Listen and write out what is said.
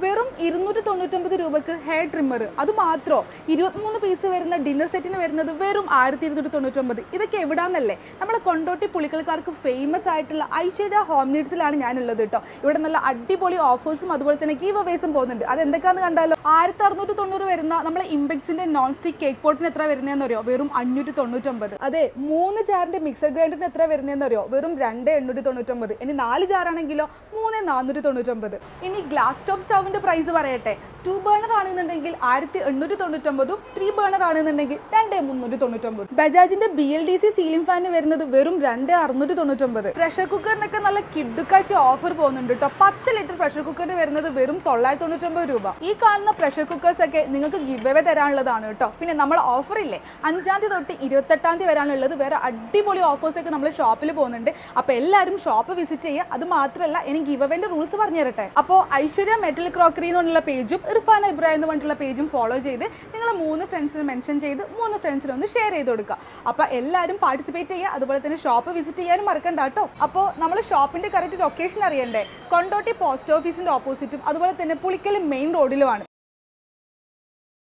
വെറും ഇരുന്നൂറ്റി തൊണ്ണൂറ്റൊമ്പത് രൂപക്ക് ഹെയർ ട്രിമ്മർ അത് മാത്രമോ ഇരുപത്തിമൂന്ന് പീസ് വരുന്ന ഡിന്നർ സെറ്റിന് വരുന്നത് വെറും ആയിരത്തി ഇരുന്നൂറ്റി തൊണ്ണൂറ്റൊമ്പത് ഇതൊക്കെ എവിടാന്നല്ലേ? നമ്മൾ കൊണ്ടോട്ടി പുളിക്കൽക്കാർക്ക് ഫേമസ് ആയിട്ടുള്ള ഐശ്വര്യ ഹോം നീഡ്സിലാണ് ഞാനുള്ളത് കേട്ടോ. ഇവിടെ നല്ല അടിപൊളി ഓഫേഴ്സും അതുപോലെ തന്നെ ഗീവ് അവേസും പോകുന്നുണ്ട്. അത് എന്തൊക്കെയാന്ന് കണ്ടാലോ? ആയിരത്തി അറുന്നൂറ്റി തൊണ്ണൂറ് വരുന്ന നമ്മളെ ഇമ്പെക്സിന്റെ നോൺ സ്റ്റിക് കേക്ക് പോട്ടിന് എത്ര വരുന്നതെന്ന് അറിയോ? വെറും അഞ്ഞൂറ്റി തൊണ്ണൂറ്റൊമ്പത് അതെ മൂന്ന് ജാറിന്റെ മിക്സർ ഗ്രൈൻഡറിന് എത്ര വരുന്നതെന്ന് അറിയോ? വെറും രണ്ട് എണ്ണൂറ്റി തൊണ്ണൂറ്റൊമ്പത് ഇനി നാല് ജാറാണെങ്കിലോ മൂന്ന് നാനൂറ്റി തൊണ്ണൂറ്റൊമ്പത് ഇനി ഗ്ലാസ് ടോപ്പ് സ്റ്റൗവിന്റെ പ്രൈസ് പറയട്ടെ. ടു ബേണർ ആണെന്നുണ്ടെങ്കിൽ ആയിരത്തി എണ്ണൂറ്റി തൊണ്ണൂറ്റൊമ്പതും ത്രീ ബേണർ ആണെന്നുണ്ടെങ്കിൽ രണ്ട് മുന്നൂറ്റി തൊണ്ണൂറ്റൊമ്പത് ബജാജിന്റെ B L D C ceiling ഫാനിന് വരുന്നത് വെറും രണ്ട് അറുന്നൂറ്റി തൊണ്ണൂറ്റൊമ്പത് പ്രഷർ കുക്കറിനൊക്കെ നല്ല കിഡുക്കാഴ്ച ഓഫർ പോകുന്നുണ്ട് കേട്ടോ പത്ത് ലിറ്റർ പ്രഷർ കുക്കറിന് വരുന്നത് വെറും തൊള്ളായിരത്തി തൊണ്ണൂറ്റൊമ്പത് രൂപ. ഈ കാണുന്ന പ്രഷർ കുക്കേഴ്സ് ഒക്കെ നിങ്ങൾക്ക് ഗിവ് തരാനുള്ളതാണ് കേട്ടോ പിന്നെ നമ്മൾ ഓഫർ ഇല്ലേ? അഞ്ചാം തീയതി തൊട്ട് ഇരുപത്തെട്ടാം തീയതി വരാനുള്ളത് വേറെ അടിപൊളി ഓഫേഴ്സ് ഒക്കെ നമ്മൾ ഷോപ്പിൽ പോകുന്നുണ്ട്. അപ്പോൾ എല്ലാവരും ഷോപ്പ് വിസിറ്റ് ചെയ്യുക. അത് മാത്രമല്ല എനിക്ക് ഗിവ് റൂൾസ് പറഞ്ഞു തരട്ടെ അപ്പോൾ ഐശ്വര്യ മെറ്റൽ ക്രോക്കറി എന്നുള്ള പേജും ഇർഫാൻ ഇബ്രാഹിം എന്ന് പറഞ്ഞിട്ടുള്ള പേജും ഫോളോ ചെയ്ത് നിങ്ങൾ മൂന്ന് ഫ്രണ്ട്സിന് മെൻഷൻ ചെയ്ത് മൂന്ന് ഫ്രണ്ട്സിന് ഒന്ന് ഷെയർ ചെയ്ത് കൊടുക്കുക. അപ്പോൾ എല്ലാവരും പാർട്ടിസിപ്പേറ്റ് ചെയ്യുക. അതുപോലെ തന്നെ ഷോപ്പ് വിസിറ്റ് ചെയ്യാനും മറക്കണ്ട കേട്ടോ. അപ്പോൾ നമ്മൾ ഷോപ്പിന്റെ കറക്റ്റ് ലൊക്കേഷൻ അറിയണ്ടേ? കൊണ്ടോട്ടി പോസ്റ്റ് ഓഫീസിന്റെ ഓപ്പോസിറ്റും അതുപോലെ തന്നെ പുളിക്കൽ മെയിൻ റോഡിലുമാണ്